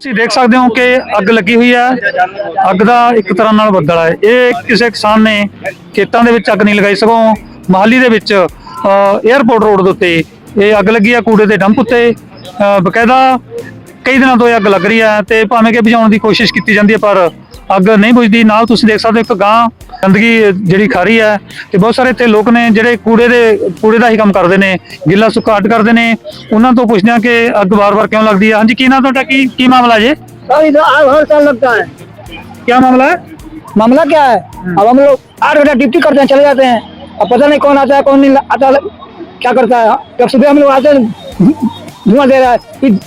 ਤੁਸੀਂ ਦੇਖ ਸਕਦੇ ਹੋ ਕਿ ਅੱਗ ਲੱਗੀ ਹੋਈ ਹੈ। ਅੱਗ ਦਾ ਇੱਕ ਤਰ੍ਹਾਂ ਨਾਲ ਬੱਦਲ ਹੈ। ਇਹ ਕਿਸੇ ਕਿਸਾਨ ਨੇ ਖੇਤਾਂ ਦੇ ਵਿੱਚ ਅੱਗ ਨਹੀਂ ਲਗਾਈ। ਸਗੋਂ ਮਹਾਲੀ ਦੇ ਵਿੱਚ 에ਅਰਪੋਰਟ ਰੋਡ ਦੇ ਉੱਤੇ ਇਹ ਅੱਗ ਲੱਗੀ ਹੈ। ਕੂੜੇ ਦੇ ਡੰਪ ਉੱਤੇ ਅ, ਬਕਾਇਦਾ ਕਈ ਦਿਨਾਂ ਤੋਂ ਇਹ ਅੱਗ ਲੱਗ ਰਹੀ ਹੈ ਤੇ ਭਾਵੇਂ ਕਿ ਬੁਝਾਉਣ ਦੀ ਕੋਸ਼ਿਸ਼ ਕੀਤੀ ਜਾਂਦੀ ਹੈ ਪਰ ਅੱਗ ਨਹੀਂ ਬੁਝਦੀ ਨਾਲ ਤੁਸੀਂ ਦੇਖ ਸਕਦੇ ਹੋ ਇੱਕ ਗਾਂ ਗੰਦਗੀ ਜਿਹੜੀ ਖਾ ਰਹੀ ਹੈ ਤੇ ਬਹੁਤ ਸਾਰੇ ਇੱਥੇ ਲੋਕ ਨੇ ਜਿਹੜੇ ਕੂੜੇ ਦੇ ਕੂੜੇ ਦਾ ਹੀ ਕੰਮ ਕਰਦੇ ਨੇ ਗਿੱਲਾ ਸੁੱਕਾ ਅੱਡ ਕਰਦੇ ਨੇ ਉਹਨਾਂ ਤੋਂ ਪੁੱਛਦੇ ਆ ਕਿ ਅੱਗ ਵਾਰ-ਵਾਰ ਕਿਉਂ ਲੱਗਦੀ ਹੈ ਹਾਂਜੀ ਕੀ ਨਾਮ ਤੁਹਾਡਾ ਕੀ ਕੀ ਮਾਮਲਾ ਜੇ सर इधर आग हर साल लगता है क्या मामला है मामला क्या है अब हम लोग आठ घंटा ड्यूटी करते हैं चले जाते हैं अब पता नहीं कौन आता है कौन नहीं आता क्या करता है जब सुबह हम लोग आते हैं धुआं दे रहा है फिर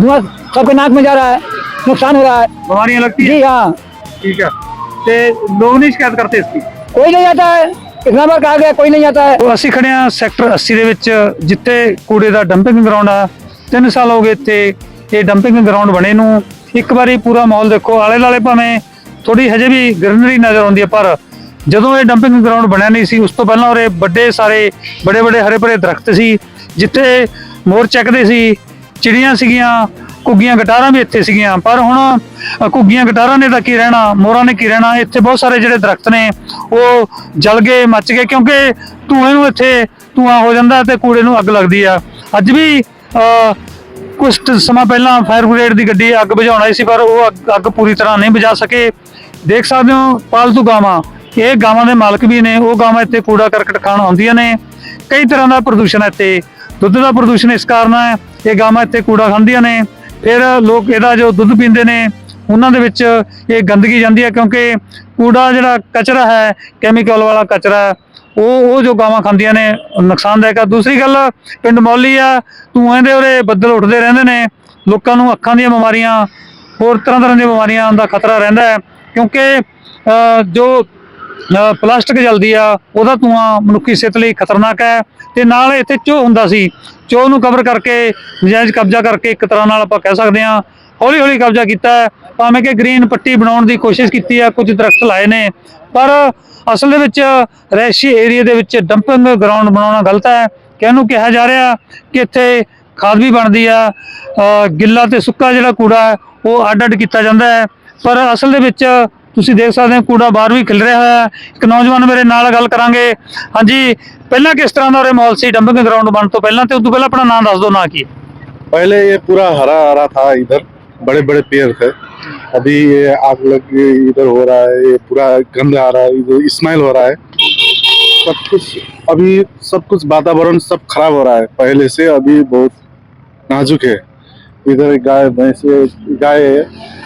धुआं सबके नाक में जा रहा है नुकसान हो रहा है बीमारियां लगती है जी हाँ ठीक है ਤੇ ਲੋਕ ਨਹੀਂ ਸ਼ਿਕਾਇਤ ਕਰਤੇ ਇਸ ਦੀ कोई नहीं आता है इतना बार कहा गया कोई नहीं आता है ਉਹ ਅਸੀਂ ਖੜੇ ਆ ਸੈਕਟਰ 80 ਦੇ ਵਿੱਚ ਜਿੱਥੇ ਕੂੜੇ ਦਾ ਡੰਪਿੰਗ ਗਰਾਊਂਡ ਆ 3 ਸਾਲ ਹੋ ਗਏ ਇੱਥੇ ਇਹ ਡੰਪਿੰਗ ਗਰਾਊਂਡ ਬਣੇ ਨੂੰ ਇੱਕ ਵਾਰੀ ਪੂਰਾ ਮਾਹੌਲ ਦੇਖੋ ਆਲੇ ਲਾਲੇ ਭਾਵੇਂ ਥੋੜੀ ਹਜੇ ਵੀ ਗ੍ਰੀਨਰੀ ਨਜ਼ਰ ਆਉਂਦੀ ਹੈ ਪਰ ਜਦੋਂ ਇਹ ਡੰਪਿੰਗ ਗਰਾਊਂਡ ਬਣਿਆ ਨਹੀਂ ਸੀ ਉਸ ਤੋਂ ਪਹਿਲਾਂ ਉਰੇ ਵੱਡੇ ਸਾਰੇ ਵੱਡੇ ਵੱਡੇ ਹਰੇ ਭਰੇ ਦਰਖਤ ਸੀ ਜਿੱਥੇ ਮੋਰ ਚੱਕਦੇ ਸੀ ਚਿੜੀਆਂ ਸੀਗੀਆਂ ਕੁੱਗੀਆਂ ਗਟਾਰਾਂ ਵੀ ਇੱਥੇ ਸੀਗੀਆਂ। ਪਰ ਹੁਣ ਅ, ਕੁੱਗੀਆਂ ਗਟਾਰਾਂ ਨੇ ਤਾਂ ਕੀ ਰਹਿਣਾ ਮੋਰਾਂ ਨੇ ਕੀ ਰਹਿਣਾ? ਇੱਥੇ ਬਹੁਤ ਸਾਰੇ ਜਿਹੜੇ ਦਰਖਤ ਨੇ ਉਹ ਜਲ ਗਏ ਮੱਚ ਗਏ ਕਿਉਂਕਿ ਧੂਏ ਨੂੰ ਇੱਥੇ ਧੂਆਂ ਹੋ ਜਾਂਦਾ ਤੇ ਕੂੜੇ ਨੂੰ ਅੱਗ ਲੱਗਦੀ ਆ। ਅੱਜ ਵੀ ਅ, ਕੁਝ ਟ- ਸਮਾਂ ਪਹਿਲਾਂ ਫਾਇਰ ਬ੍ਰਿਗੇਡ ਦੀ ਗੱਡੀ ਅੱਗ ਬੁਝਾਉਣ ਆਈ ਸੀ ਪਰ ਉਹ ਅੱਗ- ਅੱਗ ਪੂਰੀ ਤਰ੍ਹਾਂ ਨਹੀਂ ਬੁਝਾ ਸਕੇ। ਦੇਖ ਸਕਦੇ ਹੋ ਪਾਲਤੂ ਗਾਵਾਂ ਇਹ ਗਾਵਾਂ ਦੇ ਮਾਲਕ ਵੀ ਨੇ ਉਹ ਗਾਵਾਂ ਇੱਥੇ ਕੂੜਾ ਕਰਕਟ ਖਾਣ ਆਉਂਦੀਆਂ ਨੇ। ਕਈ ਤਰ੍ਹਾਂ ਦਾ ਪ੍ਰਦੂਸ਼ਣ ਇੱਥੇ। ਦੁੱਧ ਦਾ ਪ੍ਰਦੂਸ਼ਣ ਇਸ ਕਾਰਨ ਹੈ ਇਹ ਗਾਵਾਂ ਇੱਥੇ ਕੂੜਾ ਖਾਂਦੀਆਂ ਨੇ, ਫਿਰ ਲੋਕ ਇਹਦਾ ਜੋ ਦੁੱਧ ਪੀਂਦੇ ਨੇ, ਉਹਨਾਂ ਦੇ ਵਿੱਚ ਇਹ ਗੰਦਗੀ ਜਾਂਦੀ ਹੈ ਕਿਉਂਕਿ ਕੂੜਾ ਜਿਹੜਾ ਕਚਰਾ ਹੈ ਕੈਮੀਕਲ ਵਾਲਾ ਕਚਰਾ, ਉਹ ਉਹ ਜੋ ਗਾਵਾਂ ਖਾਂਦੀਆਂ ਨੇ ਨੁਕਸਾਨਦਾਇਕ ਆ। ਦੂਸਰੀ ਗੱਲ, ਪਿੰਡ ਮੌਲੀ ਆ ਧੂਆਂ ਦੇ ਉਰੇ ਬੱਦਲ ਉੱਠਦੇ ਰਹਿੰਦੇ ਨੇ, ਲੋਕਾਂ ਨੂੰ ਅੱਖਾਂ ਦੀਆਂ ਬਿਮਾਰੀਆਂ, ਹੋਰ ਤਰ੍ਹਾਂ ਤਰ੍ਹਾਂ ਦੀਆਂ ਬਿਮਾਰੀਆਂ ਦਾ ਖਤਰਾ ਰਹਿੰਦਾ ਹੈ। ਕਿਉਂਕਿ ਜੋ ਪਲਾਸਟਿਕ ਜਲਦੀ ਆ, ਉਹਦਾ ਧੂਆਂ ਮਨੁੱਖੀ ਸਿਹਤ ਲਈ ਖਤਰਨਾਕ ਹੈ ਤੇ ਨਾਲ ਇੱਥੇ ਚੋਹ ਹੁੰਦਾ ਸੀ ਚੋਹ ਨੂੰ ਕਵਰ ਕਰਕੇ, ਨਜਾਇਜ਼ ਕਬਜ਼ਾ ਕਰਕੇ ਇੱਕ ਤਰ੍ਹਾਂ ਨਾਲ ਆਪਾਂ ਕਹਿ ਸਕਦੇ ਹਾਂ ਹੌਲੀ ਹੌਲੀ ਕਬਜ਼ਾ ਕੀਤਾ ਹੈ, ਭਾਵੇਂ ਕਿ ਗ੍ਰੀਨ ਪੱਟੀ ਬਣਾਉਣ ਦੀ ਕੋਸ਼ਿਸ਼ ਕੀਤੀ ਹੈ ਕੁਝ ਦਰਖਤ ਲਾਏ ਨੇ, ਪਰ ਅਸਲ ਦੇ ਵਿੱਚ ਰੈਸ਼ੀ ਏਰੀਆ ਦੇ ਵਿੱਚ ਡੰਪਿੰਗ ਗਰਾਊਂਡ ਬਣਾਉਣਾ ਗਲਤ ਹੈ ਕਿ ਇਹਨੂੰ ਕਿਹਾ ਜਾ ਰਿਹਾ ਕਿ ਇੱਥੇ ਖਾਦ ਵੀ ਬਣਦੀ ਆ ਗਿੱਲਾ ਤੇ ਸੁੱਕਾ ਜਿਹੜਾ ਕੂੜਾ ਹੈ, ਉਹ ਅੱਡ ਅੱਡ ਕੀਤਾ ਜਾਂਦਾ ਹੈ, ਪਰ ਅਸਲ ਦੇ ਵਿੱਚ ਤੁਸੀਂ ਦੇਖ ਸਕਦੇ ਹੋ ਕੂੜਾ ਬਾਹਰ ਵੀ ਖਿਲ ਰਿਹਾ ਹੋਇਆ ਹੈ ਇੱਕ ਨੌਜਵਾਨ ਮੇਰੇ ਨਾਲ ਗੱਲ ਕਰਾਂਗੇ ਹਾਂਜੀ ਪਹਿਲਾਂ ਕਿਸ ਤਰ੍ਹਾਂ ਦਾ ਉਰੇ ਮਾਹੌਲ ਸੀ ਡੰਪਿੰਗ ਗਰਾਊਂਡ ਬਣਨ ਤੋਂ ਪਹਿਲਾਂ ਤੇ ਉਸ ਤੋਂ ਪਹਿਲਾਂ ਆਪਣਾ ਨਾਮ ਦੱਸ ਦਿਓ ਨਾ ਕੀ ਹੈ पहले ये पूरा हरा हरा था इधर बड़े बड़े पेड़ थे अभी ये आग लग के इधर हो रहा है ये पूरा गंद आ रहा है इधर स्मेल हो रहा है सब कुछ अभी सब कुछ वातावरण सब खराब हो रहा है पहले से अभी बहुत नाजुक है इधर गाय भैंस गाय है।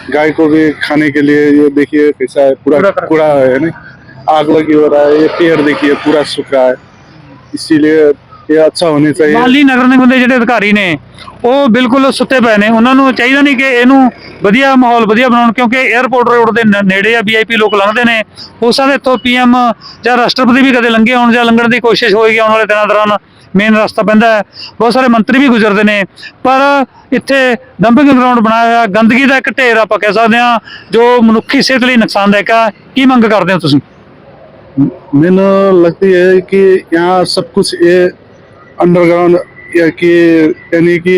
गाय को भी खाने के लिए ये देखिए कैसा है पूरा कूड़ा है ना आग लगी हो रहा है ये पेड़ देखिए पूरा सूख रहा है। इसीलिए ਇਹ ਅੱਛਾ ਹੋਣੀ ਚਾਹੀਦੀ ਮਾਲੀ ਨਗਰ ਨਿਗਮ ਦੇ ਜਿਹੜੇ ਅਧਿਕਾਰੀ ਨੇ ਉਹ ਬਿਲਕੁਲ ਸੁੱਤੇ ਪਏ ਨੇ ਉਹਨਾਂ ਨੂੰ ਚਾਹੀਦਾ ਨਹੀਂ ਕਿ ਇਹਨੂੰ ਵਧੀਆ ਮਾਹੌਲ ਵਧੀਆ ਬਣਾਉਣ ਕਿਉਂਕਿ 에어ਪੋਰਟ ਰੋਡ ਦੇ ਨੇੜੇ ਆ ਵੀਆਈਪੀ ਲੋਕ ਲੰਘਦੇ ਨੇ ਹੋ ਸਕਦਾ ਇੱਥੋਂ ਪੀਐਮ ਜਾਂ ਰਾਸ਼ਟਰਪਤੀ ਵੀ ਕਦੇ ਲੰਘੇ ਹੋਣ ਜਾਂ ਲੰਘਣ ਦੀ ਕੋਸ਼ਿਸ਼ ਹੋਏਗੀ ਆਉਣ ਵਾਲੇ ਦਿਨਾਂ ਦੌਰਾਨ ਮੇਨ ਰਸਤਾ ਪੈਂਦਾ ਹੈ ਬਹੁਤ ਸਾਰੇ ਮੰਤਰੀ ਵੀ ਗੁਜ਼ਰਦੇ ਨੇ ਪਰ ਇੱਥੇ ਡੰਪਿੰਗ ਗਰਾਊਂਡ ਬਣਾਇਆ ਹੋਇਆ ਗੰਦਗੀ ਦਾ ਇੱਕ ਢੇਰ ਆਪਾਂ ਕਹਿ ਸਕਦੇ ਹਾਂ ਜੋ ਮਨੁੱਖੀ ਸਿਹਤ ਲਈ ਨੁਕਸਾਨਦਾਇਕ ਆ ਕੀ ਮੰਗ ਕਰਦੇ ਹੋ ਤੁਸੀਂ मैंने लगती है कि यहाँ सब कुछ ये अंडरग्राउंड या कि यानी कि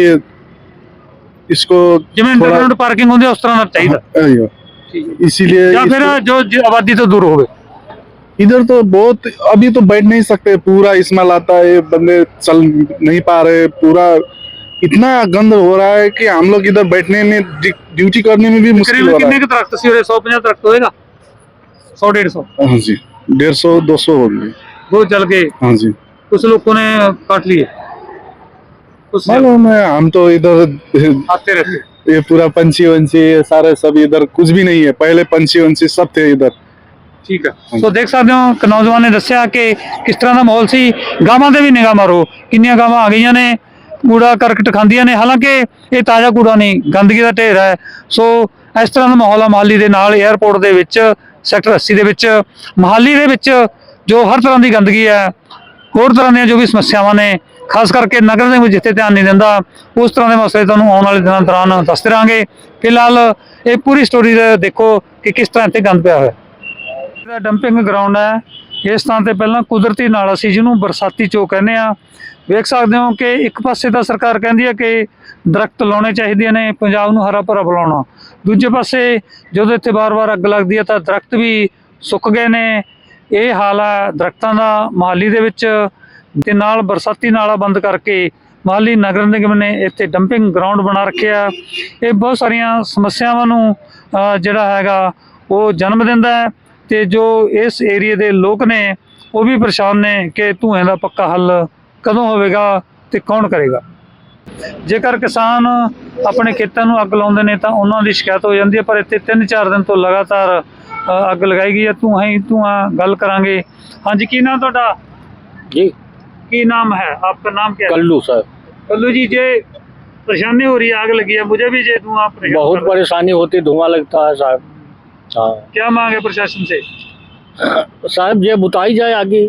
इसको ਜਿਵੇਂ थोड़ा- ਅੰਡਰਗਰਾਉਂਡ ਪਾਰਕਿੰਗ ਹੁੰਦੀ ਆ, ਉਸ ਤਰ੍ਹਾਂ ਦਾ ਚਾਹੀਦਾ अयो, इसीलिए ਜਾਂ ਫਿਰ इसको- ਜੋ ਜ- ਆਬਾਦੀ ਤੋਂ ਦੂਰ ਹੋਵੇ इधर तो बहुत अभी तो बैठ नहीं सकते पूरा स्मेल आता है बंदे चल नहीं पा रहे पूरा इतना गंद हो रहा है कि हम लोग इधर बैठने में ड्यूटी करने में भी मुश्किल हो रहा है। कितने सौ पचास दरख्त होएगा? सौ डेढ़ सौ? हाँ जी डेढ़ सौ दो सौ होंगे वो चल के हाँ जी। कुछ लोगों ने काट लिए। हम तो इधर आते रहते ये पूरा पंछी वंशी सारे सब इधर कुछ भी नहीं है पहले पंछी वंशी सब थे इधर। ਠੀਕ ਹੈ ਸੋ ਦੇਖ ਸਕਦੇ ਹੋ ਕਿ ਨੌਜਵਾਨ ਨੇ ਦੱਸਿਆ ਕਿ ਕਿਸ ਤਰ੍ਹਾਂ ਦਾ ਮਾਹੌਲ ਸੀ। ਗਾਵਾਂ ਤੇ ਵੀ ਨਿਗਾਹ ਮਾਰੋ। ਕਿੰਨੀਆਂ ਗਾਵਾਂ ਆ ਗਈਆਂ ਨੇ। ਕੂੜਾ ਕਰਕਟ ਖਾਂਦੀਆਂ ਨੇ। ਹਾਲਾਂਕਿ ਇਹ ਤਾਜ਼ਾ ਕੂੜਾ ਨਹੀਂ ਗੰਦਗੀ ਦਾ ਢੇਰ ਹੈ। ਸੋ ਇਸ ਤਰ੍ਹਾਂ ਦਾ ਮਾਹੌਲ ਆ ਮਹਾਲੀ ਦੇ ਨਾਲ 에ਅਰਪੋਰਟ ਦੇ ਵਿੱਚ ਸੈਕਟਰ 80 ਦੇ ਵਿੱਚ। ਮਹਾਲੀ ਦੇ ਵਿੱਚ ਜੋ ਹਰ ਤਰ੍ਹਾਂ ਦੀ ਗੰਦਗੀ ਹੈ ਹੋਰ ਤਰ੍ਹਾਂ ਦੀਆਂ ਜੋ ਵੀ ਸਮੱਸਿਆਵਾਂ ਨੇ ਖਾਸ ਕਰਕੇ ਨਗਰ ਦੇ ਵਿੱਚ ਜਿੱਥੇ ਧਿਆਨ ਨਹੀਂ ਦਿੰਦਾ ਉਸ ਤਰ੍ਹਾਂ ਦੇ ਮਸਲੇ ਤੁਹਾਨੂੰ ਆਉਣ ਵਾਲੇ ਦਿਨਾਂ ਦੌਰਾਨ ਦੱਸਦੇ ਰਹਾਂਗੇ। ਫਿਲਹਾਲ ਇਹ ਪੂਰੀ ਸਟੋਰੀ ਦੇਖੋ ਕਿ ਕਿਸ ਤਰ੍ਹਾਂ ਇੱਥੇ ਗੰਦ ਪਿਆ ਹੋਇਆ। ਹੈ ਜਿਹੜਾ ਡੰਪਿੰਗ ਗਰਾਊਂਡ ਹੈ। ਇਸ ਥਾਂ ਤੇ ਪਹਿਲਾਂ ਕੁਦਰਤੀ ਨਾਲਾ ਸੀ ਜਿਹਨੂੰ ਬਰਸਾਤੀ ਚੋ ਕਹਿੰਦੇ ਆ। ਵੇਖ ਸਕਦੇ ਹੋ ਕਿ ਇੱਕ ਪਾਸੇ ਤਾਂ ਸਰਕਾਰ ਕਹਿੰਦੀ ਹੈ ਕਿ ਦਰਖਤ ਲਾਉਣੇ ਚਾਹੀਦੇ ਨੇ, ਪੰਜਾਬ ਨੂੰ ਹਰਾ ਭਰਾ ਬੁਲਾਉਣਾ ਦੂਜੇ ਪਾਸੇ ਜਦੋਂ ਇੱਥੇ ਵਾਰ-ਵਾਰ ਅੱਗ ਲੱਗਦੀ ਹੈ ਤਾਂ ਦਰਖਤ ਵੀ ਸੁੱਕ ਗਏ ਨੇ। ਇਹ ਹਾਲ ਹੈ ਦਰਖਤਾਂ ਦਾ ਮਹਾਲੀ ਦੇ ਵਿੱਚ ਤੇ ਨਾਲ ਬਰਸਾਤੀ ਨਾਲਾ ਬੰਦ ਕਰਕੇ ਮਹਾਲੀ ਨਗਰ ਨਿਗਮ ਨੇ ਇੱਥੇ ਡੰਪਿੰਗ ਗਰਾਊਂਡ ਬਣਾ ਰੱਖਿਆ ਇਹ ਬਹੁਤ ਸਾਰੀਆਂ ਸਮੱਸਿਆਵਾਂ ਨੂੰ ਜਿਹੜਾ ਹੈਗਾ ਉਹ ਜਨਮ ਦਿੰਦਾ ਹੈ। ਤੇ ਜੋ ਇਸ ਏਰੀਏ ਦੇ ਲੋਕ ਨੇ ਉਹ ਵੀ ਪਰੇਸ਼ਾਨ ਨੇ ਕਿ ਧੂਏ ਦਾ ਪੱਕਾ ਹੱਲ ਕਦੋਂ ਹੋਵੇਗਾ ਤੇ ਕੌਣ ਕਰੇਗਾ ਜੇਕਰ ਕਿਸਾਨ ਆਪਣੇ ਖੇਤਾਂ ਨੂੰ ਅੱਗ ਲਾਉਂਦੇ ਨੇ ਤਾਂ ਉਹਨਾਂ ਦੀ ਸ਼ਿਕਾਇਤ ਹੋ ਜਾਂਦੀ ਹੈ ਪਰ ਇੱਥੇ 3-4 ਦਿਨ ਤੋਂ ਲਗਾਤਾਰ ਅ, ਅੱਗ ਲਗਾਈ ਗਈ ਹੈ ਧੂਆਂ ਹੀ ਧੂਆਂ ਗੱਲ ਕਰਾਂਗੇ ਹਾਂਜੀ ਕੀ ਨਾਮ ਤੁਹਾਡਾ जी ਕੀ ਨਾਮ ਹੈ ਆਪਕਾ ਨਾਮ क्या है कल्लू सर कल्लू जी जे परेशानी हो रही है आग लगी है मुझे भी जे धुआं परेशान बहुत कर रहा है। परेशानी होती धुआं लगता है साहब हाँ क्या मांग है प्रशासन से? साहब ये बुताई जाए आगे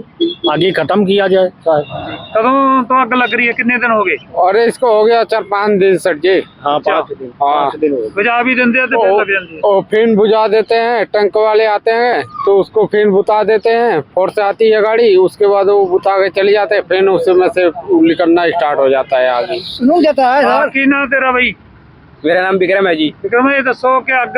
आगे खत्म किया जाए साहब। कदों तो आग लग रही है कितने दिन हो गए? और इसको हो गया चार पाँच दिन सर जी। हाँ अच्छा। पाँच दिन हाँ। पाँच दिन बुझा भी देते हैं तो फिर लग जाती है और फिर बुझा देते हैं टंक वाले आते हैं तो उसको फिर बुता देते हैं फोर्स आती है गाड़ी उसके बाद वो बुता के चले जाते हैं फिर उसमें से निकलना स्टार्ट हो जाता है आगे। रुक जाता है हाँ, तेरा भाई। ਮੇਰਾ ਨਾਮ ਵਿਕਰਮ ਹੈ ਜੀ विक्रम ये दसो कि अग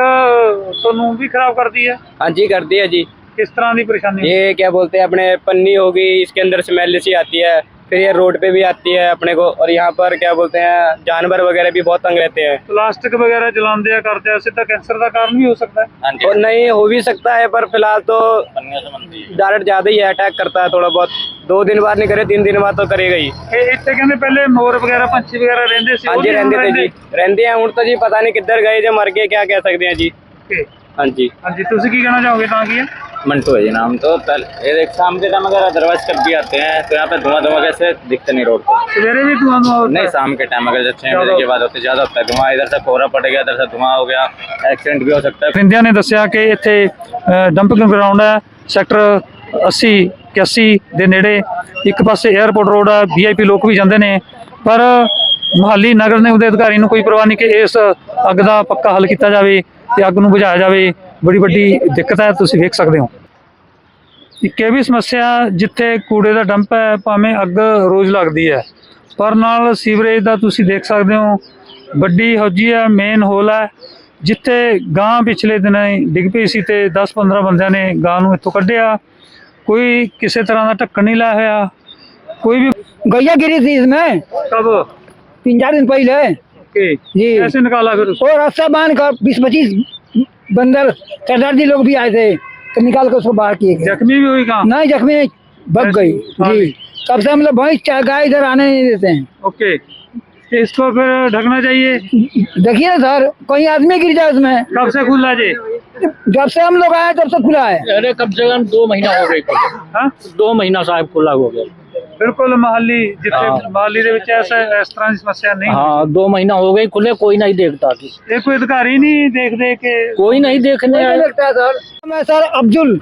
ਤੁਹਾਨੂੰ भी खराब करती है हाँ जी करती है जी किस तरह की परेशानी ये क्या बोलते हैं अपने पन्नी होगी इसके अंदर स्मेल सी आती है फिर ये रोड पे भी आती है अपने को और यहाँ पर क्या बोलते हैं जानवर वगैरह भी बहुत तंग रहते हैं प्लास्टिक वगैरह जलाते हैं करते हैं इससे तो कैंसर का कारण भी हो सकता है और नहीं हो भी सकता है पर फिलहाल तो डायरेक्ट ज्यादा ही अटैक करता है थोड़ा बहुत दो दिन बाद नहीं करे तीन दिन बाद तो करेगा ही ਇਹ ਇੱਥੇ ਕਹਿੰਦੇ ਪਹਿਲੇ ਮੋਰ ਵਗੈਰਾ ਪੰਛੀ ਵਗੈਰਾ ਰਹਿੰਦੇ ਸੀ हाँ ਉਹ जी ਵੀ ਹੁਣ रहते थे जी रहते हैं हूँ तो जी पता नहीं किधर गए जो मर गए क्या कह सकते हैं जी Okay. हाँ जी ਹਾਂਜੀ ਤੁਸੀਂ ਕੀ ਕਹਿਣਾ ਚਾਹੋਗੇ ਤਾਂ ਕੀ ਹੈ मंटू है जी नाम तो ये देख शाम के टाइम अगर अदरवाइज कब भी आते हैं तो यहाँ पे धुआं धुआं कैसे दिखते नहीं रोड पर सवेरे भी धुआं धुआं नहीं शाम के टाइम अगर छह बजे के बाद होते ज्यादा होता है धुआं इधर से कोहरा पड़ गया इधर से धुआं हो गया ਐਕਸੀਡੈਂਟ ਵੀ ਹੋ ਸਕਦਾ ਹੈ ਪਿੰਦਿਆਂ ਨੇ ਦੱਸਿਆ ਕਿ ਇੱਥੇ ਡੰਪਿੰਗ ਗਰਾਊਂਡ ਹੈ ਸੈਕਟਰ 80 81 ਦੇ ਨੇੜੇ ਇੱਕ ਪਾਸੇ 에어ਪੋਰਟ ਰੋਡ ਆ ਵੀਆਈਪੀ ਲੋਕ ਵੀ ਜਾਂਦੇ ਨੇ ਪਰ ਮੁਹੱਲੀ ਨਗਰ ਨਿਗਮ ਦੇ ਅਧਿਕਾਰੀ ਨੂੰ ਕੋਈ ਪਰਵਾਹ ਨਹੀਂ ਕਿ ਇਸ ਅੱਗ ਦਾ ਪੱਕਾ ਹੱਲ ਕੀਤਾ ਜਾਵੇ ਤੇ ਅੱਗ ਨੂੰ ਬੁਝਾਇਆ ਜਾਵੇ ਬੜੀ ਵੱਡੀ ਦਿੱਕਤ ਹੈ ਤੁਸੀਂ ਵੇਖ ਸਕਦੇ ਹੋ ਇੱਕ ਇਹ ਵੀ ਸਮੱਸਿਆ ਜਿੱਥੇ ਕੂੜੇ ਦਾ ਡੰਪ ਹੈ ਭਾਵੇਂ ਅੱਗ ਰੋਜ਼ ਲੱਗਦੀ ਹੈ ਪਰ ਨਾਲ ਸੀਵਰੇਜ ਦਾ ਤੁਸੀਂ ਦੇਖ ਸਕਦੇ ਹੋ ਵੱਡੀ ਹੌਜੀ ਹੈ ਮੇਨ ਹੋਲ ਹੈ ਜਿੱਥੇ ਗਾਂ ਪਿਛਲੇ ਦਿਨਾਂ ਹੀ ਡਿੱਗ ਪਈ ਸੀ ਤੇ 10-15 ਬੰਦਿਆਂ ਨੇ ਗਾਂ ਨੂੰ ਇੱਥੋਂ ਕੱਢਿਆ ਕੋਈ ਕਿਸੇ ਤਰ੍ਹਾਂ ਦਾ ਢੱਕਣ ਨਹੀਂ ਲਾਇਆ ਹੋਇਆ ਕੋਈ ਵੀ गैया गिरी थी इसमें ਕਬ तीन चार दिन पहले ओके जी कैसे निकाला फिर उसको और रास्ता बांध कर बीस पच्चीस बंदर सरदार जी लोग भी आए थे तो निकाल कर उसको बाहर किए जख्मी भी हुई कहाँ? नहीं जख्मी भग गई। जी। तब से हम लोग भैंस चाहे गाय इधर आने नहीं देते हैं। ओके इसको फिर ढकना चाहिए? देखिए ना सर कोई आदमी गिर जाए उसमें। कब से खुला जी? जब से हम लोग आए तब से खुला है। अरे कम से कम दो महीना हो गए हाँ? दो महीना साहब खुला हो गया। ਬਿਲਕੁਲ ਮਹੱਲੀ ਜਿੱਥੇ ਹਾਂ। ਮਹੱਲੀ ਦੇ ਵਿੱਚ ਐਸਾ ਇਸ ਤਰ੍ਹਾਂ ਦੀ ਸਮੱਸਿਆ ਨਹੀਂ हाँ दो महीना हो गए खुले कोई नहीं देखता कि ਇਹ ਕੋਈ ਅਧਿਕਾਰੀ ਨਹੀਂ ਦੇਖਦੇ ਕਿ कोई नहीं देखने नहीं आया लगता है सर मैं सर अब्दुल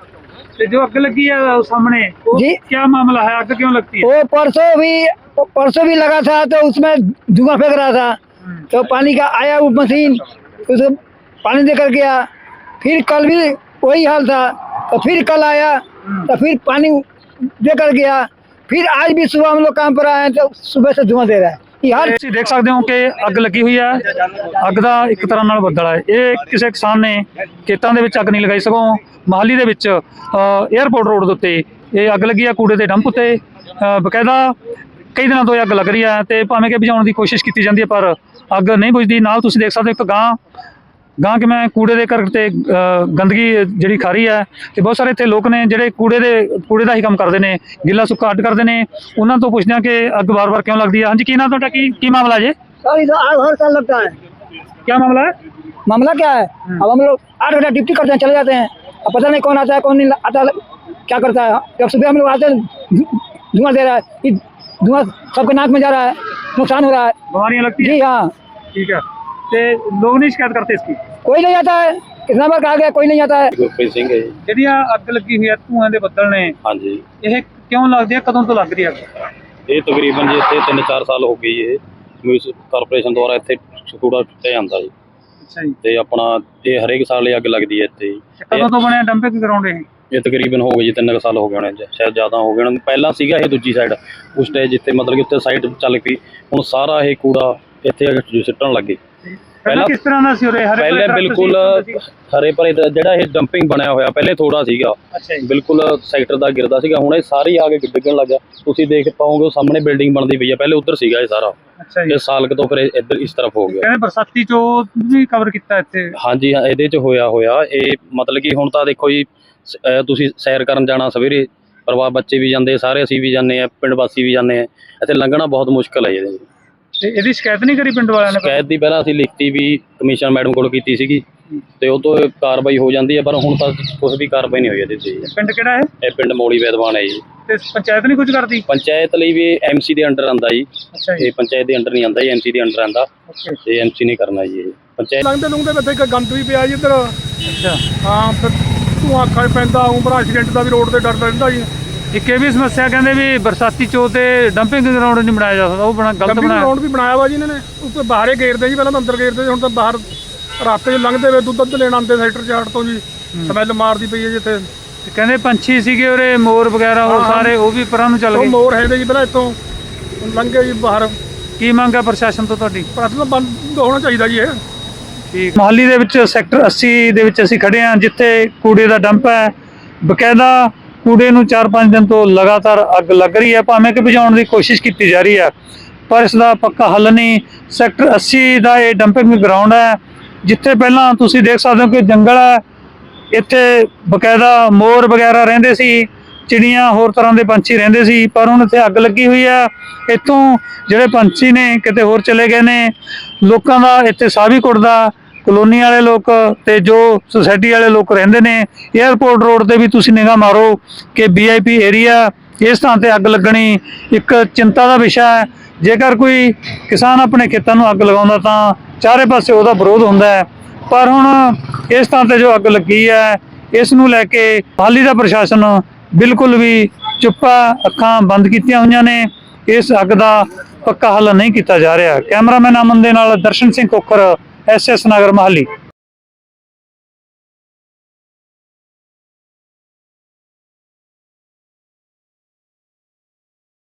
ਤੇ ਜੋ ਅੱਗ ਲੱਗੀ ਹੈ ਉਹ ਸਾਹਮਣੇ ਉਹ जी। क्या मामला है आग क्यों लगती है वो परसों भी परसों भी लगा था तो उसमें धुआं फेंक रहा था तो पानी का आया वो मशीन उसको पानी देकर गया फिर कल भी वही हाल था तो फिर कल आया तो फिर पानी देकर गया फिर आज भी सुबह हम लोग काम पर आए हैं, तो सुबह से धुआं दे रहा है। ਯਾਰ ਤੁਸੀਂ ਦੇਖ ਸਕਦੇ ਹੋ ਅੱਗ ਲੱਗੀ ਹੋਈ ਹੈ। ਅੱਗ ਦਾ ਇੱਕ ਤਰ੍ਹਾਂ ਨਾਲ ਬੱਦਲ ਹੈ। ਇਹ ਕਿਸੇ ਕਿਸਾਨ ਨੇ ਖੇਤਾਂ ਦੇ ਵਿੱਚ ਅੱਗ ਨਹੀਂ ਲਗਾਈ, ਸਗੋਂ ਮਹਾਲੀ ਦੇ ਵਿੱਚ ਏਅਰਪੋਰਟ ਰੋਡ ਦੇ ਉੱਤੇ ਇਹ ਅੱਗ ਲੱਗੀ ਹੈ, ਕੂੜੇ ਦੇ ਡੰਪ ਉੱਤੇ। ਬਕਾਇਦਾ ਕਈ ਦਿਨਾਂ ਤੋਂ ਇਹ ਅੱਗ ਲੱਗ ਰਹੀ ਹੈ ਤੇ ਭਾਵੇਂ ਕਿ ਬੁਝਾਉਣ ਦੀ ਕੋਸ਼ਿਸ਼ ਕੀਤੀ ਜਾਂਦੀ ਹੈ, ਪਰ ਅੱਗ ਨਹੀਂ ਬੁਝਦੀ। ਨਾਲ ਤੁਸੀਂ ਦੇਖ ਸਕਦੇ ਹੋ ਇੱਕ ਗਾਂ ਗਾਂ ਕਿਵੇਂ ਕੂੜੇ ਦੇ ਘਰ ਤੇ ਅ, ਗੰਦਗੀ ਜਿਹੜੀ ਖਾ ਰਹੀ ਹੈ ਤੇ ਬਹੁਤ ਸਾਰੇ ਇੱਥੇ ਲੋਕ ਨੇ ਜਿਹੜੇ ਕੂੜੇ ਦੇ ਕੂੜੇ ਦਾ ਹੀ ਕੰਮ ਕਰਦੇ ਨੇ ਗਿੱਲਾ ਸੁੱਕਾ ਅੱਡ ਕਰਦੇ ਨੇ ਉਹਨਾਂ ਤੋਂ ਪੁੱਛਦੇ ਹਾਂ ਕਿ ਅੱਗ ਵਾਰ-ਵਾਰ ਕਿਉਂ ਲੱਗਦੀ ਹੈ ਹਾਂਜੀ ਕੀ ਨਾਮ ਤੁਹਾਡਾ ਕੀ ਕੀ ਮਾਮਲਾ ਜੇ सर इधर आग हर साल लगता है क्या मामला है मामला क्या है अब हम लोग आठ घंटा ड्यूटी करते हैं चले जाते हैं अब पता नहीं कौन आता है कौन नहीं आता क्या करता है जब सुबह हम लोग आते हैं धु- धुआं दे रहा है ये धुआं सबके नाक में जा रहा है नुकसान हो रहा है बीमारियां लगती है जी हाँ ठीक है ਤੇ ਲੋਕ ਨਹੀਂ ਸ਼ਿਕਾਇਤ करते इसकी ਕੋਈ ਨਹੀਂ ਆਤਾ ਹੈ। ਕਿਸਨਾ ਬਾਗ ਆ ਗਿਆ ਕੋਈ ਨਹੀਂ ਆਤਾ ਹੈ। ਗੁਰਪ੍ਰੀਤ ਸਿੰਘ ਜੀ। ਜਿਹੜੀਆਂ ਅੱਗ ਲੱਗੀ ਹੋਈ ਹੈ ਧੂਆਂ ਦੇ ਬੱਦਲ ਨੇ ਹਾਂਜੀ। ਇਹ ਕਿਉਂ ਲੱਗਦੀ ਹੈ ਕਦੋਂ ਤੋਂ ਲੱਗ ਰਹੀ ਹੈ ਇਹ ਤਕਰੀਬਨ ਜੀ ਇੱਥੇ 3-4 ਸਾਲ ਹੋ ਗਈ ਇਹ ਮਿਊਨਿਸ- ਕਾਰਪੋਰੇਸ਼ਨ ਦੁਆਰਾ ਇੱਥੇ ਕੂੜਾ ਸੁੱਟਿਆ ਜਾਂਦਾ ਜੀ। ਅੱਛਾ ਜੀ। ਤੇ ਆਪਣਾ ਇਹ ਹਰੇਕ ਸਾਲ ਇਹ ਅੱਗ ਲੱਗਦੀ ਹੈ ਇੱਥੇ। ਕਦੋਂ ਤੋਂ ਬਣਿਆ ਡੰਪਿੰਗ ਗਰਾਊਂਡ ਇਹ? ਇਹ ਤਕਰੀਬਨ ਹੋ ਗਏ ਜੀ 3 ਸਾਲ ਹੋ ਗਏ ਹੋਣੇ। ਸ਼ਾਇਦ ਜ਼ਿਆਦਾ ਹੋ ਗਏ ਹੋਣੇ। ਪਹਿਲਾਂ ਸੀਗਾ ਇਹ ਦੂਜੀ ਸਾਈਡ ਉਸ ਟਾਈਮ ਜਿੱਥੇ ਮਤਲਬ ਕਿ ਉੱਤੇ ਸਾਈਡ ਚੱਲ ਪਈ। ਹੁਣ ਸਾਰਾ ਇਹ ਕੂੜਾ ਇੱਥੇ ਆ ਕੇ ਲੱਗੇ। ਪਹਿਲਾਂ ਕਿਸ ਤਰ੍ਹਾਂ ਦਾ ਸੀ ਉਰੇ? ਹਰੇ ਪਹਿਲੇ ਬਿਲਕੁਲ ਹਰੇ ਭਰੇ ਦਾ ਜਿਹੜਾ ਇਹ ਡੰਪਿੰਗ ਬਣਿਆ ਹੋਇਆ ਪਹਿਲੇ ਥੋੜਾ ਸੀਗਾ। ਬਿਲਕੁਲ ਸੈਕਟਰ ਦਾ ਗਿਰਦਾ ਸੀਗਾ ਹੁਣ ਇਹ ਸਾਰੀ ਆ ਕੇ ਡਿੱਗਣ ਲੱਗਾ ਤੁਸੀਂ ਦੇਖ ਪਾਓਗੇ ਉਹ ਸਾਹਮਣੇ ਬਿਲਡਿੰਗ ਬਣਦੀ ਪਈ ਆ ਪਹਿਲੇ ਉੱਧਰ ਸੀਗਾ ਇਹ ਸਾਰਾ। ਇਹ ਸਾਲ ਕੁ ਤੋਂ ਫਿਰ ਇੱਧਰ ਇਸ ਤਰਫ ਹੋ ਗਿਆ। ਕਹਿੰਦੇ ਬਰਸਾਤੀ ਚੋ ਵੀ ਕਵਰ ਕੀਤਾ ਇੱਥੇ? ਹਾਂਜੀ ਹਾਂ ਇਹਦੇ ਚ ਹੋਇਆ ਹੋਇਆ। ਇਹ ਮਤਲਬ ਕਿ ਹੁਣ ਤਾਂ ਦੇਖੋ ਜੀ ਤੁਸੀਂ ਸੈਰ ਕਰਨ ਜਾਣਾ ਸਵੇਰੇ ਪਰਿਵਾਰ ਬੱਚੇ ਵੀ ਜਾਂਦੇ ਸਾਰੇ ਅਸੀਂ ਵੀ ਜਾਂਦੇ ਆ ਪਿੰਡ ਵਾਸੀ ਵੀ ਜਾਂਦੇ ਆ। ਇੱਥੇ ਲੰਘਣਾ ਬਹੁਤ ਮੁਸ਼ਕਲ ਹੈ ਇਹਦੇ ਤੇ ਇਹਦੀ ਸ਼ਿਕਾਇਤ ਨਹੀਂ ਕਰੀ ਪਿੰਡ ਵਾਲਿਆਂ ਨੇ ਸ਼ਿਕਾਇਤ ਦੀ ਪਹਿਲਾਂ ਅਸੀਂ ਲਿਖਤੀ ਵੀ ਕਮਿਸ਼ਨ ਮੈਡਮ ਕੋਲ ਕੀਤੀ ਸੀਗੀ ਤੇ ਉਹ ਤੋਂ ਕਾਰਵਾਈ ਹੋ ਜਾਂਦੀ ਹੈ ਪਰ ਹੁਣ ਤਾਂ ਕੁਝ ਵੀ ਕਾਰਵਾਈ ਨਹੀਂ ਹੋਈ ਇਹਦੇ ਤੇ। ਪਿੰਡ ਕਿਹੜਾ ਹੈ? ਇਹ ਪਿੰਡ ਮੌਲੀ ਵੈਦਵਾਨ ਹੈ ਜੀ। ਤੇ ਪੰਚਾਇਤ ਨਹੀਂ ਕੁਝ ਕਰਦੀ? ਪੰਚਾਇਤ ਲਈ ਵੀ ਐਮਸੀ ਦੇ ਅੰਡਰ ਆਂਦਾ ਜੀ। ਅੱਛਾ ਜੀ। ਇਹ ਪੰਚਾਇਤ ਦੇ ਅੰਡਰ ਨਹੀਂ ਆਂਦਾ ਜੀ ਐਮਸੀ ਦੇ ਅੰਡਰ ਆਂਦਾ। ਓਕੇ। ਤੇ ਐਮਸੀ ਨੇ ਕਰਨਾ ਜੀ ਇਹ। ਪੰਚਾਇਤ ਲੰਘਦੇ ਲੰਘਦੇ ਵਿੱਚ ਇੱਕ ਗੰਦ ਵੀ ਪਿਆ ਜੀ ਇੱਧਰ। ਅੱਛਾ। ਹਾਂ ਫਿਰ ਧੂਆਂ ਅੱਖਾਂ 'ਚ ਪੈਂਦਾ ਉਮਰ ਐਕਸੀਡੈਂਟ ਦਾ ਵੀ ਰੋਡ ਤੇ ਡਰ ਰਹਿੰਦਾ ਜੀ। ਇੱਕ ਇਹ ਵੀ ਸਮੱਸਿਆ ਕਹਿੰਦੇ ਵੀ ਬਰਸਾਤੀ ਚੋ ਤੇ ਡੰਪਿੰਗ ਗਰਾਊਂਡ ਨਹੀਂ ਬਣਾਇਆ ਜਾ ਸਕਦਾ ਉਹ ਬਣਾ ਗਲਤ ਬਣਾਇਆ। ਗਰਾਊਂਡ ਵੀ ਬਣਾਇਆ ਵਾ ਜੀ ਇਹਨਾਂ ਨੇ। ਉੱਤੇ ਬਾਹਰੇ ਗੇਰਦੇ ਜੀ ਪਹਿਲਾਂ ਤਾਂ ਅੰਦਰ ਗੇਰਦੇ ਸੀ ਹੁਣ ਤਾਂ ਬਾਹਰ ਰਾਸਤੇ 'ਚ ਲੰਘਦੇ ਵੇ ਦੁੱਧ ਲੈਣ ਆਉਂਦੇ ਸੈਕਟਰ ਚਾਰਟ ਤੋਂ ਜੀ। ਸਮੈਲ ਮਾਰਦੀ ਪਈ ਹੈ ਜਿੱਥੇ ਤੇ ਕਹਿੰਦੇ ਪੰਛੀ ਸੀਗੇ ਉਰੇ ਮੋਰ ਵਗੈਰਾ ਉਹ ਹਾਂ। ਸਾਰੇ ਉਹ ਵੀ ਪਰਾਂ ਨੂੰ ਚੱਲ ਉਹ ਗਏ। ਮੋਰ ਹੈਗੇ ਜੀ ਪਹਿਲਾਂ ਇੱਥੋਂ। ਲੰਘੇ ਜੀ ਬਾਹਰ। ਕੀ ਮੰਗ ਹੈ ਪ੍ਰਸ਼ਾਸਨ ਤੋਂ ਤੁਹਾਡੀ? ਪਰ ਤਾਂ ਬੰਦ ਹੋਣਾ ਚਾਹੀਦਾ ਜੀ ਇਹ। ਠੀਕ। ਮੋਹਾਲੀ ਦੇ ਵਿੱਚ ਸੈਕਟਰ 80 ਦੇ ਵਿੱਚ ਅਸੀਂ ਖੜੇ ਹਾਂ ਜਿੱਥੇ ਕੂੜੇ ਦਾ ਡੰਪ ਹੈ। ਬਕਾਇਦਾ ਕੂੜੇ ਨੂੰ 4-5 ਦਿਨ ਤੋਂ ਲਗਾਤਾਰ ਅੱਗ ਲੱਗ ਰਹੀ ਹੈ। ਭਾਵੇਂ ਕਿ ਬੁਝਾਉਣ ਦੀ ਕੋਸ਼ਿਸ਼ ਕੀਤੀ ਜਾ ਰਹੀ ਹੈ, ਪਰ ਇਸ ਦਾ ਪੱਕਾ ਹੱਲ ਨਹੀਂ। ਸੈਕਟਰ 80 ਦਾ ਇਹ ਡੰਪਿੰਗ ਗਰਾਊਂਡ ਹੈ, ਜਿੱਥੇ ਪਹਿਲਾਂ ਤੁਸੀਂ ਦੇਖ ਸਕਦੇ ਹੋ ਕਿ ਜੰਗਲ ਹੈ। ਇੱਥੇ ਬਕਾਇਦਾ ਮੋਰ ਵਗੈਰਾ ਰਹਿੰਦੇ ਸੀ, ਚਿੜੀਆਂ ਹੋਰ ਤਰ੍ਹਾਂ ਦੇ ਪੰਛੀ ਰਹਿੰਦੇ ਸੀ, ਪਰ ਹੁਣ ਇੱਥੇ ਅੱਗ ਲੱਗੀ ਹੋਈ ਹੈ। ਇੱਥੋਂ ਜਿਹੜੇ ਪੰਛੀ ਨੇ, ਕਿਤੇ ਹੋਰ ਚਲੇ ਗਏ ਨੇ, ਲੋਕਾਂ ਦਾ ਇੱਥੇ ਸਾਹ ਵੀ ਕੁੱਟਦਾ ਕਲੋਨੀ ਵਾਲੇ ਲੋਕ ਤੇ ਜੋ ਸੁਸਾਇਟੀ ਵਾਲੇ ਲੋਕ ਰਹਿੰਦੇ ਨੇ 에ਅਰਪੋਰਟ ਰੋਡ ਤੇ ਵੀ ਤੁਸੀਂ ਨਿਗਾਹ ਮਾਰੋ ਕਿ ਵੀਆਈਪੀ ਏਰੀਆ ਇਸ ਥਾਂ ਤੇ ਅੱਗ ਲੱਗਣੀ ਇੱਕ ਚਿੰਤਾ ਦਾ ਵਿਸ਼ਾ ਹੈ। ਜੇਕਰ ਕੋਈ ਕਿਸਾਨ ਆਪਣੇ ਖੇਤਾਂ ਨੂੰ ਅੱਗ ਲਗਾਉਂਦਾ ਤਾਂ ਚਾਰੇ ਪਾਸੇ ਉਹਦਾ ਵਿਰੋਧ ਹੁੰਦਾ ਹੈ। ਪਰ ਹੁਣ ਇਸ ਥਾਂ ਤੇ ਜੋ ਅੱਗ ਲੱਗੀ ਹੈ, ਇਸ ਨੂੰ ਲੈ ਕੇ ਹਾਲੀ ਦਾ ਪ੍ਰਸ਼ਾਸਨ ਬਿਲਕੁਲ ਵੀ ਚੁੱਪਾ ਅੱਖਾਂ ਬੰਦ ਕੀਤੀਆਂ ਹੋਈਆਂ ਨੇ। ਇਸ ਅੱਗ ਦਾ ਪੱਕਾ ਹੱਲ ਨਹੀਂ ਕੀਤਾ ਜਾ ਰਿਹਾ। ਕੈਮਰਾਮੈਨ ਅਮਨ ਦੇ ਨਾਲ ਦਰਸ਼ਨ ਸਿੰਘ ਕੋਖਰ ਐਸਐਸ ਨਗਰ ਮਹਾਲੀ।